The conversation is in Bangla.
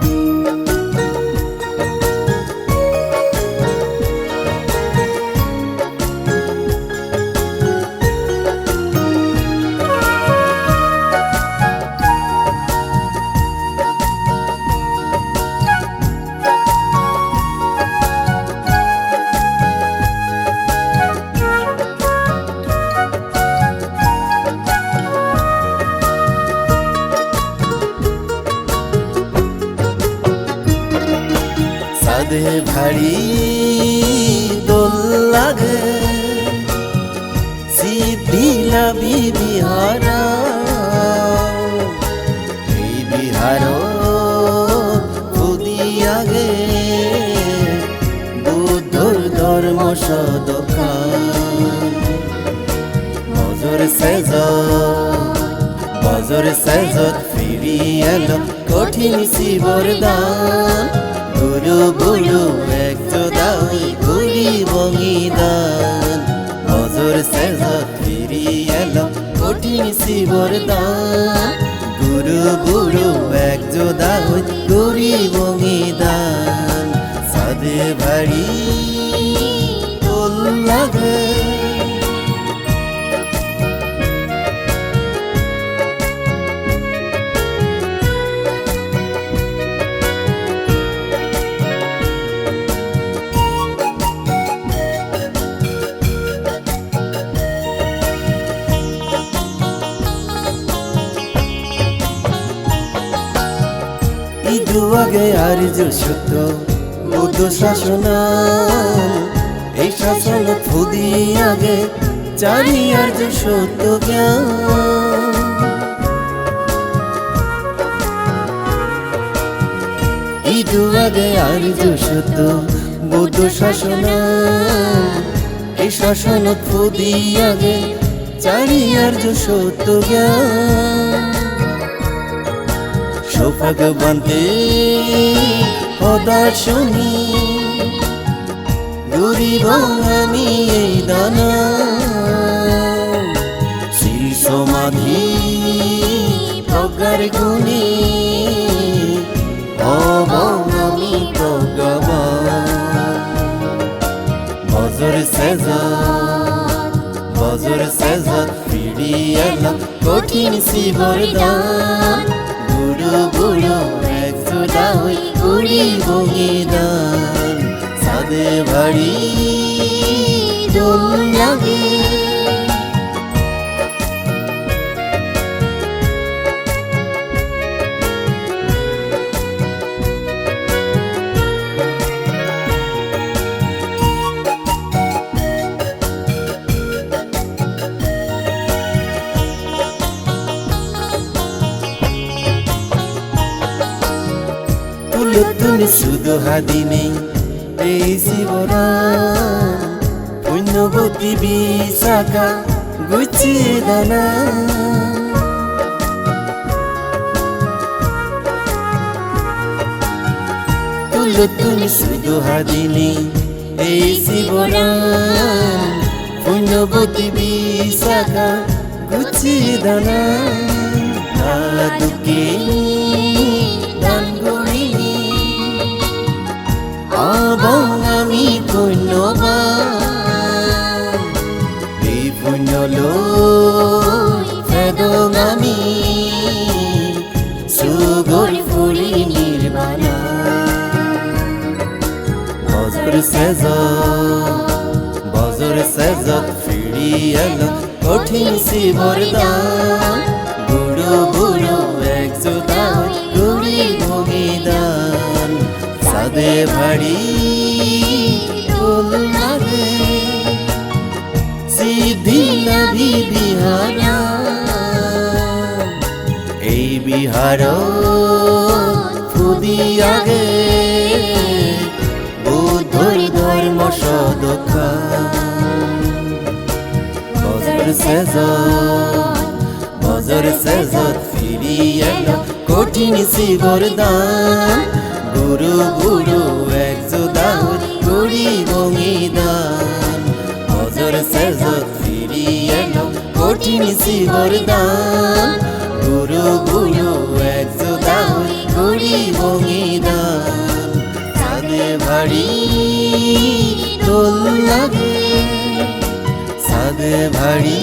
Música সাদে ভারী দোল লাগে। সিদ্ধিলা বিহারা, এই বিহার আগে। বুদ্ধর ধর্ম সদকান বজর সেজ বজর সেজত ফিরি কঠিন শিবর দান গুরু গুরু এক দাই গুরি বঙ্গি দান নজর সেজত ফিরি এলাম কঠিন শিবর দান। গুরু গুরু এক দাই গুরি বঙ্গি দান সাদে ভারী তোল লাগে। আগে আর যে সত্য শাসন এই শাসন ফুদি আগে জানি আর যে সত্য জ্ঞান। ইদু আগে আর যে সত্য বুদ্ধ শাসন এই শাসন ফুদি আগে জানি আর যে সত্য জ্ঞান। সৌভাগ্যবন্তে অদার্শনী গরিব আমি এই দানা। শ্রী সমাধি প্রজ্ঞার গুণে অবং আমি প্রজ্ঞাবান বজর সেজত বজর সেজত ফিরি এলাম কঠিন শিবর দান। গুরু গুরু এক দাই গুড়ি উড়ি দান। সাদে ভারী তুমি শুধু হাদিনে এই শিবরা পুণ্যবতী বিশাখা গুছিয়ে দানা। তুলো তুমি শুধু হাদিনে এই শিবরা পুণ্যবতী বিশাখা গুছিয়ে দানা। দাদুকে আবং আমি পুণ্যবান এই পুণ্য ফেদং আমি সুগর ফুলি নির্বাণা বজর সেজ বজর সেজত ফিরি কঠিন শিবর দান বুড়ো বুড়ো সাদে ভারী দোল লাগে সিদ্ধি লাভি বিহারা। এই বিহার ফুদি আগে। বুদ্ধর ধর্ম সদখা বজর সেজত বজর সেজত ফিরি এলো কঠিন শিবর দান গুরু গুরু, এক দাউদ গুড়ি বঙ্গি দান বজর সেজত ফিরি এলো কঠিন শিবর দান। গুরু গুরু, এক দাউদ গুড়ি বঙ্গি ভারী দোল লাগে সাদ ভারী